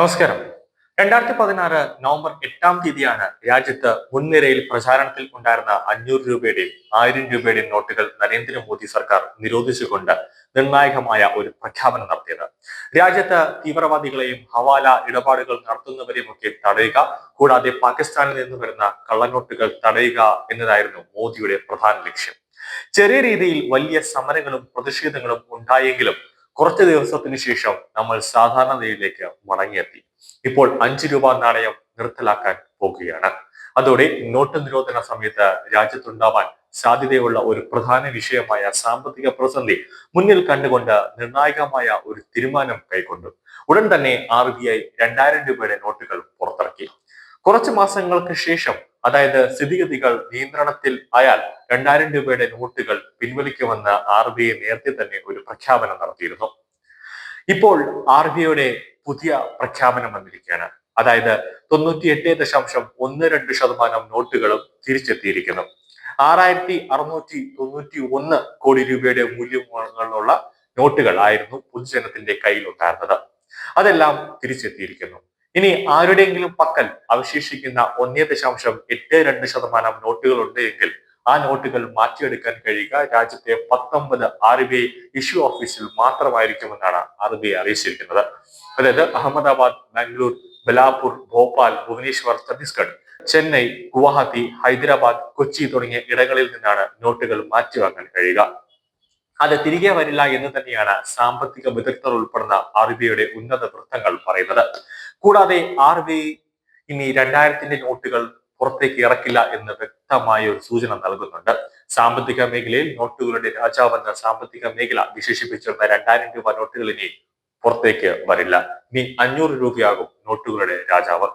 നമസ്കാരം. രണ്ടായിരത്തി പതിനാറ് നവംബർ എട്ടാം തീയതിയാണ് രാജ്യത്ത് മുൻനിരയിൽ പ്രചാരണത്തിൽ ഉണ്ടായിരുന്ന അഞ്ഞൂറ് രൂപയുടെയും ആയിരം രൂപയുടെയും നോട്ടുകൾ നരേന്ദ്രമോദി സർക്കാർ നിരോധിച്ചുകൊണ്ട് നിർണായകമായ ഒരു പ്രഖ്യാപനം നടത്തിയത്. രാജ്യത്ത് തീവ്രവാദികളെയും ഹവാല ഇടപാടുകൾ നടത്തുന്നവരെയും ഒക്കെ തടയുക കൂടാതെ പാകിസ്ഥാനിൽ നിന്ന് വരുന്ന കള്ളനോട്ടുകൾ തടയുക എന്നതായിരുന്നു മോദിയുടെ പ്രധാന ലക്ഷ്യം. ചെറിയ രീതിയിൽ വലിയ സമരങ്ങളും പ്രതിഷേധങ്ങളും ഉണ്ടായെങ്കിലും കുറച്ച് ദിവസത്തിന് ശേഷം നമ്മൾ സാധാരണ നിലയിലേക്ക് മടങ്ങിയെത്തി. ഇപ്പോൾ അഞ്ചു രൂപ നാണയം നിർത്തലാക്കാൻ പോകുകയാണ്. അതോടെ നോട്ട് നിരോധന സമയത്ത് രാജ്യത്തുണ്ടാവാൻ സാധ്യതയുള്ള ഒരു പ്രധാന വിഷയമായ സാമ്പത്തിക പ്രതിസന്ധി മുന്നിൽ കണ്ടുകൊണ്ട് നിർണായകമായ ഒരു തീരുമാനം കൈക്കൊണ്ടു. ഉടൻ തന്നെ ആർ ബി ഐ രണ്ടായിരം രൂപയുടെ നോട്ടുകൾ കുറച്ച് മാസങ്ങൾക്ക് ശേഷം അതായത് സ്ഥിതിഗതികൾ നിയന്ത്രണത്തിൽ ആയാൽ രണ്ടായിരം രൂപയുടെ നോട്ടുകൾ പിൻവലിക്കുമെന്ന് ആർ ബി ഐ നേരത്തെ തന്നെ ഒരു പ്രഖ്യാപനം നടത്തിയിരുന്നു. ഇപ്പോൾ ആർ ബി ഐയുടെ പുതിയ പ്രഖ്യാപനം വന്നിരിക്കുകയാണ്. അതായത് തൊണ്ണൂറ്റി എട്ട് ദശാംശം ഒന്ന് രണ്ട് ശതമാനം നോട്ടുകളും തിരിച്ചെത്തിയിരിക്കുന്നു. ആറായിരത്തി അറുന്നൂറ്റി തൊണ്ണൂറ്റി ഒന്ന് കോടി രൂപയുടെ മൂല്യങ്ങളുള്ള നോട്ടുകൾ ആയിരുന്നു പൊതുജനത്തിന്റെ കയ്യിൽ ഉണ്ടായിരുന്നത് അതെല്ലാം തിരിച്ചെത്തിയിരിക്കുന്നു. ഇനി ആരുടെയെങ്കിലും പക്കൽ അവശേഷിക്കുന്ന ഒന്നേ ദശാംശം എട്ട് രണ്ട് ശതമാനം നോട്ടുകൾ ഉണ്ട് എങ്കിൽ ആ നോട്ടുകൾ മാറ്റിയെടുക്കാൻ കഴിയുക. രാജ്യത്തെ പത്തൊമ്പത് ആർ ബി ഐ ഇഷ്യൂ ഓഫീസിൽ മാത്രമായിരിക്കുമെന്നാണ് ആർ ബി ഐ അറിയിച്ചിരിക്കുന്നത്. അതായത് അഹമ്മദാബാദ് ബാംഗ്ലൂർ ബലാപൂർ ഭോപ്പാൽ ഭുവനേശ്വർ ഛത്തീസ്ഗഡ് ചെന്നൈ ഗുവാഹത്തി ഹൈദരാബാദ് കൊച്ചി തുടങ്ങിയ ഇടങ്ങളിൽ നിന്നാണ് നോട്ടുകൾ മാറ്റിവാങ്ങാൻ കഴിയുക. അത് തിരികെ വരില്ല എന്ന് തന്നെയാണ് സാമ്പത്തിക വിദഗ്ധർ ഉൾപ്പെടുന്ന ആർ ബി ഐയുടെ ഉന്നത വൃത്തങ്ങൾ പറയുന്നത്. കൂടാതെ ആർ ബി ഐ ഇനി രണ്ടായിരത്തിന്റെ നോട്ടുകൾ പുറത്തേക്ക് ഇറക്കില്ല എന്ന് വ്യക്തമായ ഒരു സൂചന നൽകുന്നുണ്ട്. സാമ്പത്തിക മേഖലയിൽ നോട്ടുകളുടെ രാജാവെന്ന സാമ്പത്തിക മേഖല വിശേഷിപ്പിച്ചിരുന്ന രണ്ടായിരം രൂപ നോട്ടുകൾ ഇനി പുറത്തേക്ക് വരില്ല. ഇനി അഞ്ഞൂറ് രൂപയാകും നോട്ടുകളുടെ രാജാവ്.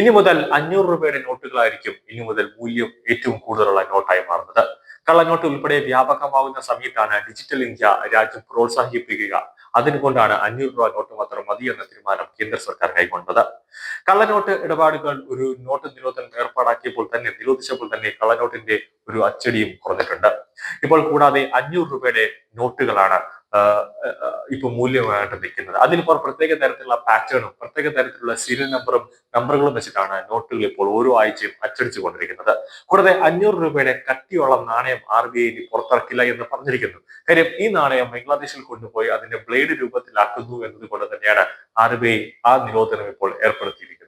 ഇനി മുതൽ അഞ്ഞൂറ് രൂപയുടെ നോട്ടുകളായിരിക്കും ഇനി മുതൽ മൂല്യം ഏറ്റവും കൂടുതലുള്ള നോട്ടായി മാറുന്നത്. കള്ളനോട്ട് ഉൾപ്പെടെ വ്യാപകമാകുന്ന സമയത്താണ് ഡിജിറ്റൽ ഇന്ത്യ രാജ്യം പ്രോത്സാഹിപ്പിക്കുക അതിനുകൊണ്ടാണ് അഞ്ഞൂറ് രൂപ നോട്ട് മാത്രം മതി എന്ന തീരുമാനം കേന്ദ്ര സർക്കാർ കൈക്കൊണ്ടത്. കള്ളനോട്ട് ഇടപാടുകൾ ഒരു നോട്ട് നിരോധനം ഏർപ്പാടാക്കിയപ്പോൾ തന്നെ നിരോധിച്ചപ്പോൾ തന്നെ കള്ളനോട്ടിന്റെ ഒരു അച്ചടിയും കുറഞ്ഞിട്ടുണ്ട്. ഇപ്പോൾ കൂടാതെ അഞ്ഞൂറ് രൂപയുടെ നോട്ടുകളാണ് ഇപ്പൊ മൂല്യമായിട്ട് നിൽക്കുന്നത്. അതിലിപ്പോൾ പ്രത്യേക തരത്തിലുള്ള പാറ്റേണും പ്രത്യേക തരത്തിലുള്ള സീരിയൽ നമ്പറും നമ്പറുകളും വെച്ചിട്ടാണ് നോട്ടുകൾ ഇപ്പോൾ ഓരോ ആഴ്ചയും അച്ചടിച്ചു കൊണ്ടിരിക്കുന്നത്. കൂടാതെ അഞ്ഞൂറ് രൂപയുടെ കട്ടിയുള്ള നാണയം ആർ ബി ഐ പുറത്തിറക്കില്ല എന്ന് പറഞ്ഞിരിക്കുന്നു. കാര്യം ഈ നാണയം ബംഗ്ലാദേശിൽ കൊണ്ടുപോയി അതിന്റെ ബ്ലേഡ് രൂപത്തിലാക്കുന്നു എന്നതുകൊണ്ട് തന്നെയാണ് ആർ ബി ഐ ആ നിരോധനം ഇപ്പോൾ ഏർപ്പെടുത്തിയിരിക്കുന്നത്.